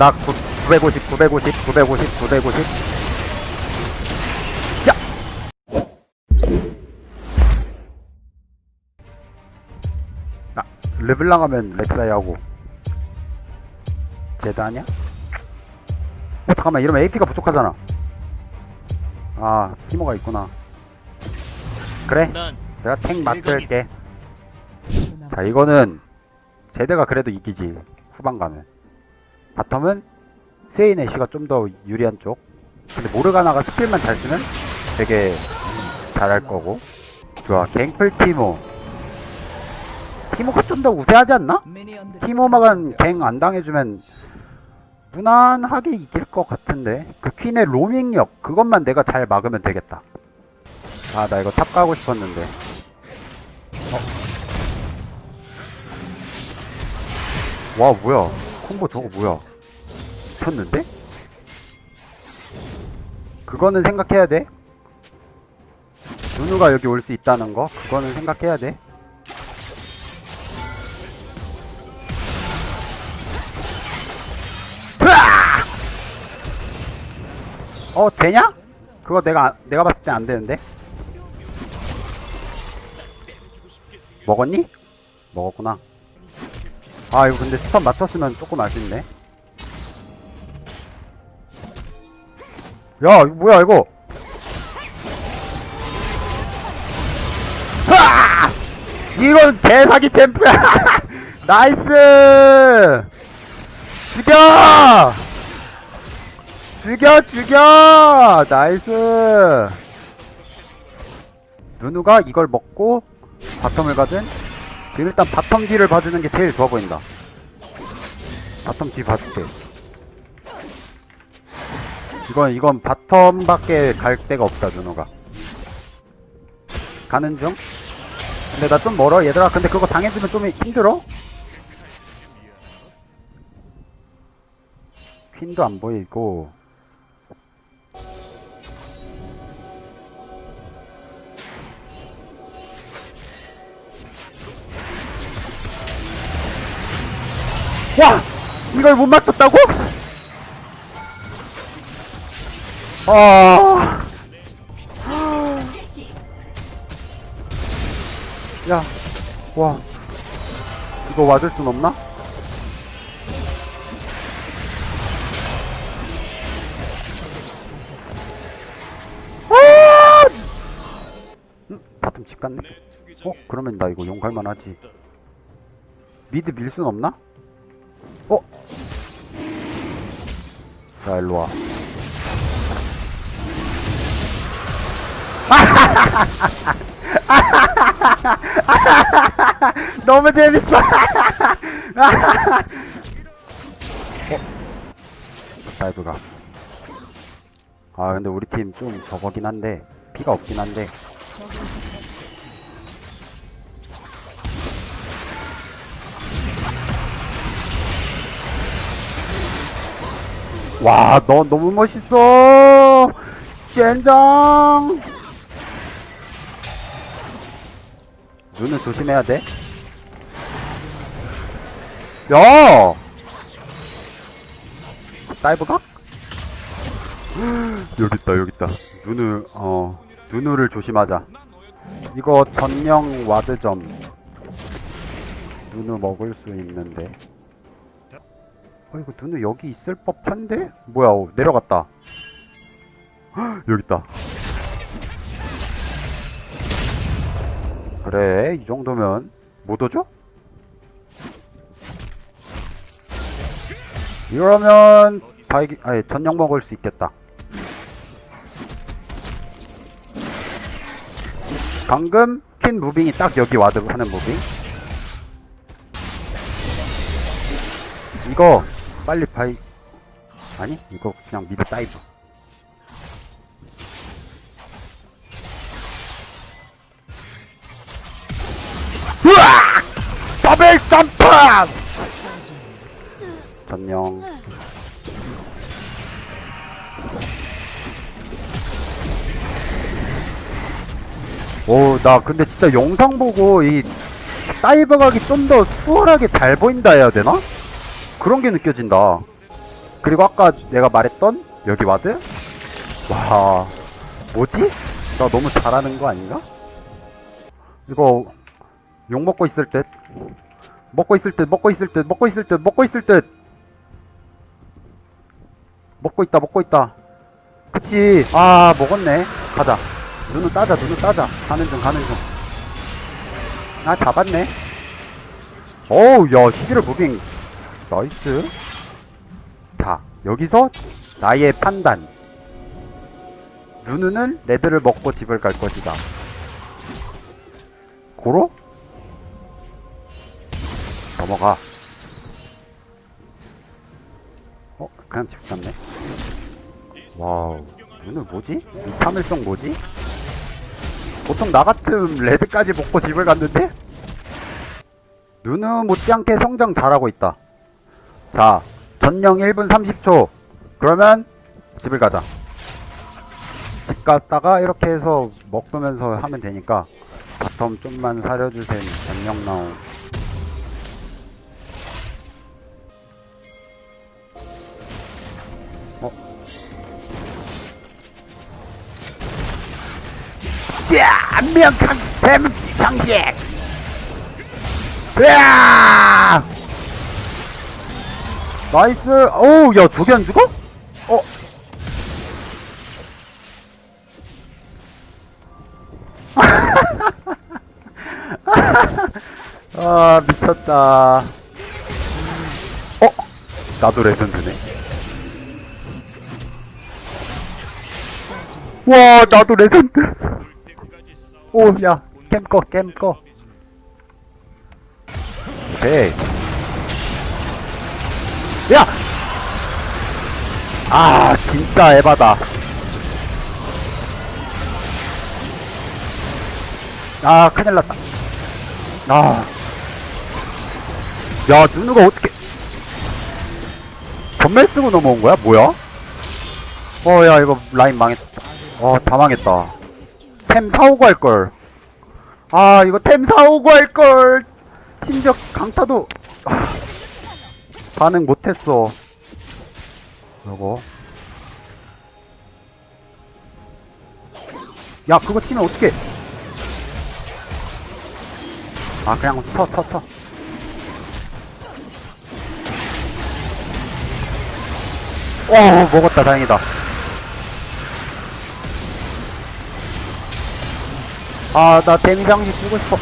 나 950, 950, 950, 950. 야! 나, 르블랑 하면 렉사이 하고. 제드 아니야? 어, 잠깐만, 이러면 AP가 부족하잖아. 아, 티모가 있구나. 그래, 난 내가 탱 맡을게. 자, 이거는 제드가 그래도 이기지. 후반 가면. 바텀은 세인 애쉬가 좀 더 유리한 쪽. 근데 모르가나가 스킬만 잘 쓰면 되게 잘할 거고. 좋아, 갱플 티모. 티모가 좀 더 우세하지 않나? 티모만 갱 안 당해주면 무난하게 이길 것 같은데. 그 퀸의 로밍력, 그것만 내가 잘 막으면 되겠다. 아, 나 이거 탑 가고 싶었는데. 와 뭐야 콤보 저거 뭐야 미쳤는데? 그거는 생각해야 돼 누누가 여기 올 수 있다는 거 그거는 생각해야 돼! 어 되냐? 그거 내가 안- 내가 봤을 때안 되는데 먹었니? 먹었구나 아 이거 근데 스턴 맞췄으면 조금 아쉽네 야 이거 뭐야 이거! 이건 대사기 챔프야 나이스 죽여 죽여 죽여 나이스 누누가 이걸 먹고 바텀을 가든 지금 일단 바텀 뒤를 봐주는 게 제일 좋아 보인다. 바텀 뒤 봐줄게. 이건 이건 바텀밖에 갈 데가 없다 누누가. 가는 중. 근데 나 좀 멀어 얘들아. 근데 그거 당해주면 좀 힘들어. 퀸도 안 보이고. 와! 이걸 못 맞췄다고? 아. 야, 와. 이거 맞을 순 없나? 아! 음, 바텀 집 갔네? 어? 그러면 나 이거 용 갈만 하지. 미드 밀 순 없나? 어? 자, 일로 와. 너무 재밌어. 어? 다이브가. 아, 근데 우리 팀 좀 저거긴 한데, 피가 없긴 한데. 와, 너 너무 멋있어. 젠장. 눈은 조심해야 돼. 야! 사이버각? 여기 있다, 여기 있다. 눈을, 어, 눈을 조심하자. 이거 전령 와드점. 눈을 먹을 수 있는데. 어, 이거 누누 여기 있을 법한데? 뭐야, 어, 내려갔다. 헉, 여기 있다. 그래, 이 정도면 못 오죠? 이러면 바이기, 아니, 전용 먹을 수 있겠다. 방금 퀸 무빙이 딱 여기 와드 하는 무빙. 이거 빨리 바이 아니 이거 그냥 미드 다이브 더블 점프 전령 오나 근데 진짜 영상 보고 이 다이브 각이 좀 더 수월하게 잘 보인다 해야 되나? 그런 게 느껴진다. 그리고 아까 내가 말했던 여기 와드? 와, 뭐지? 나 너무 잘하는 거 아닌가? 이거 욕 먹고 있을 듯. 먹고 있을 듯, 먹고 있을 듯, 먹고 있을 듯, 먹고 있을 듯. 먹고 있다, 먹고 있다. 그치. 아, 먹었네. 가자. 눈은 따자, 눈은 따자. 가는 중, 가는 중. 아, 잡았네. 어우, 야, 시기를 무빙. 나이스. 자, 여기서 나의 판단. 누누는 레드를 먹고 집을 갈 것이다. 고로? 넘어가. 어, 그냥 집 갔네. 와우. 누누 뭐지? 이 참을성 뭐지? 보통 나 같은 레드까지 먹고 집을 갔는데? 누누 못지않게 성장 잘하고 있다. 자, 전령 1분 30초. 그러면 집을 가자. 집 갔다가 이렇게 해서 먹으면서 하면 되니까 바텀 좀만 사려주세요. 전령 나옴. 야! 명강 뱀 장식! 으아! 나이스! 어우, 야, 두개안 죽어? 어? 아, 미쳤다. 어? 나도 레전드네. 와, 나도 레전드. 오, 야, 캠 꺼, 캠 꺼. 오케이. 야! 아, 진짜 에바다. 아, 큰일 났다. 아. 야, 누누가 어떻게. 전멸 쓰고 넘어온 거야? 뭐야? 어, 야, 이거 라인 망했다. 어, 다 망했다. 템 사오고 할걸. 아, 이거 템 사오고 할걸. 심지어 강타도. 아, 반응 못했어. 요거. 야, 그거 치면 어떡해. 아, 그냥 쳐, 쳐, 쳐. 어, 먹었다, 다행이다. 아, 나 데미장식 쓰고 싶어.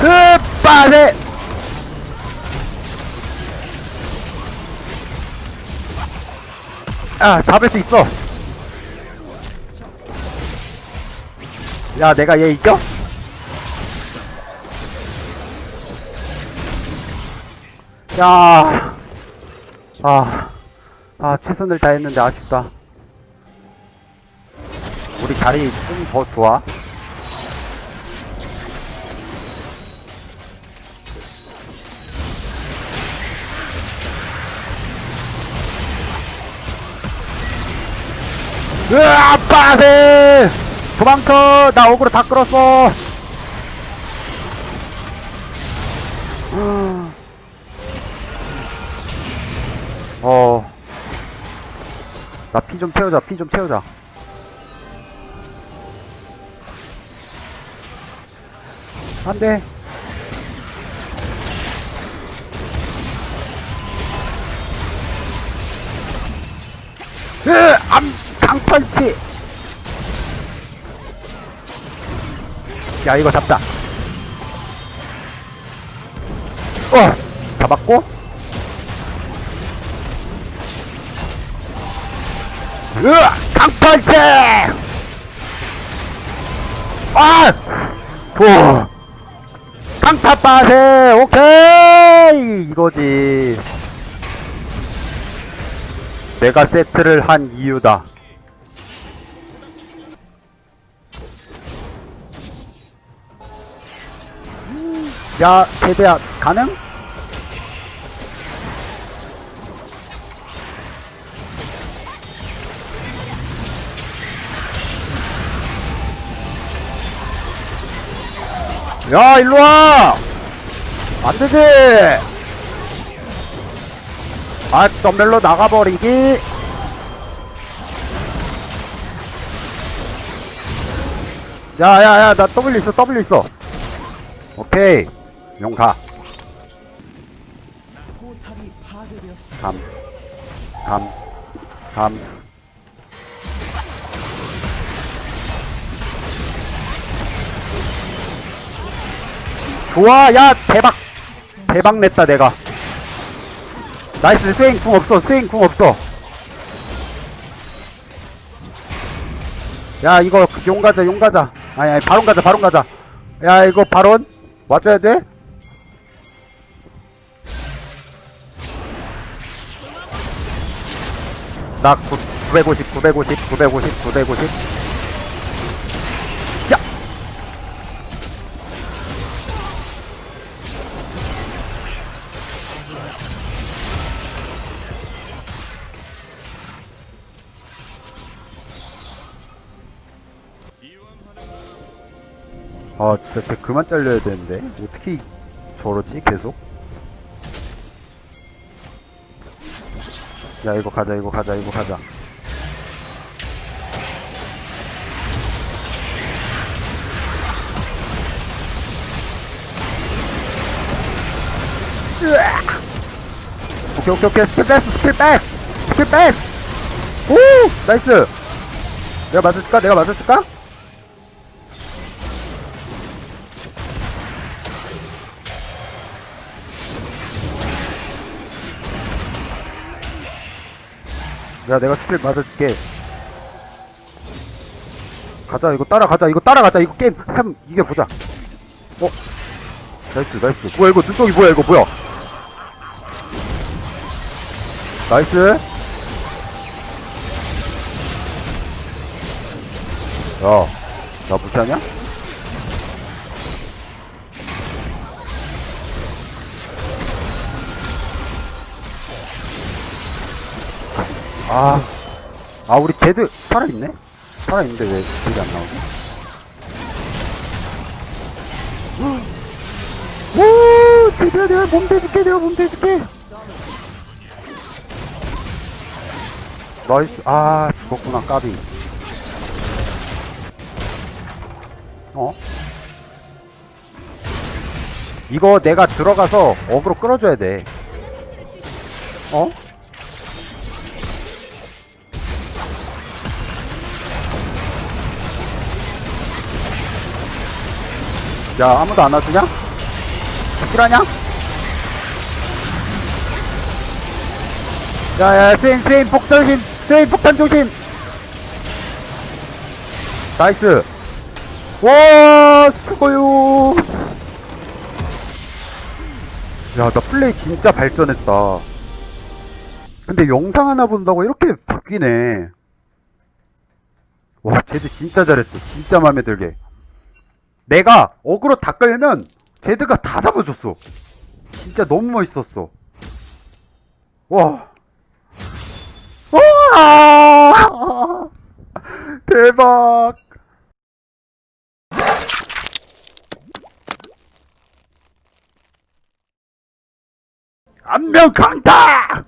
그, 빠세! 아, 잡을 수 있어. 야, 내가 얘 이겨? 야, 아, 아, 최선을 다했는데 아쉽다. 우리 자리 좀 더 좋아. 으아, 빠세! 도망쳐! 나 억으로 다 끌었어! 음. 어. 나 피 좀 채우자, 피 좀 채우자. 안 돼. 으, 암, 강펀치! 야, 이거 잡자. 어! 잡았고. 으, 강펀치! 아! 오! 강타 빠세! 오케이! 이거지. 내가 세트를 한 이유다. 야, 최대야, 가능? 야, 일로와! 안 되지! 아 덤벨로 나가버리기. 야야야 나 W 있어 W 있어. 오케이. 용가. 포탑이 좋아 야 대박. 대박 냈다 내가. 나이스 스윙 궁 없어 스윙 궁 없어. 야 이거 용 가자 용 가자. 아니 아니 바론 가자 바론 가자. 야 이거 바론? 와줘야 돼? 나 950, 950, 950, 950. 진짜 쟤 그만 잘려야 되는데. 어떻게 저러지, 계속? 야, 이거 가자, 이거 가자, 이거 가자. 오케이 오케이 오케이. 스킬 패스 스킬 패스 스킬 패스 오! 나이스! 내가 맞아줄까? 내가 맞아줄까 야 내가 스킬 맞아줄게. 가자 이거 따라가자 이거 따라가자 이거 게임 한 이겨보자. 어? 나이스 나이스. 뭐야 이거 눈덩이 뭐야 이거 뭐야? 나이스. 야나 무시하냐? 아, 아 우리 걔들 살아있네? 살아있는데 왜 딜이 안 나오지? 오, 드디어 내가 몸 대줄게, 내가 몸 대줄게. 나이스, 아, 죽었구나, 까비. 어? 이거 내가 들어가서 어그로 끌어줘야 돼. 어? 야, 아무도 안 와주냐? 실하냐? 야, 야, 스윙, 스윙, 폭탄 조심! 스윙, 폭탄 조심! 나이스! 와, 수고요! 야, 나 플레이 진짜 발전했다. 근데 영상 하나 본다고 이렇게 바뀌네. 와, 쟤들 진짜 잘했어. 진짜 마음에 들게. 내가 어그로 다 끌면 제드가 다 잡아줬어. 진짜 너무 멋있었어. 와. 와! 대박! 안면 강타!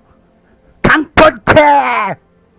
강펀체!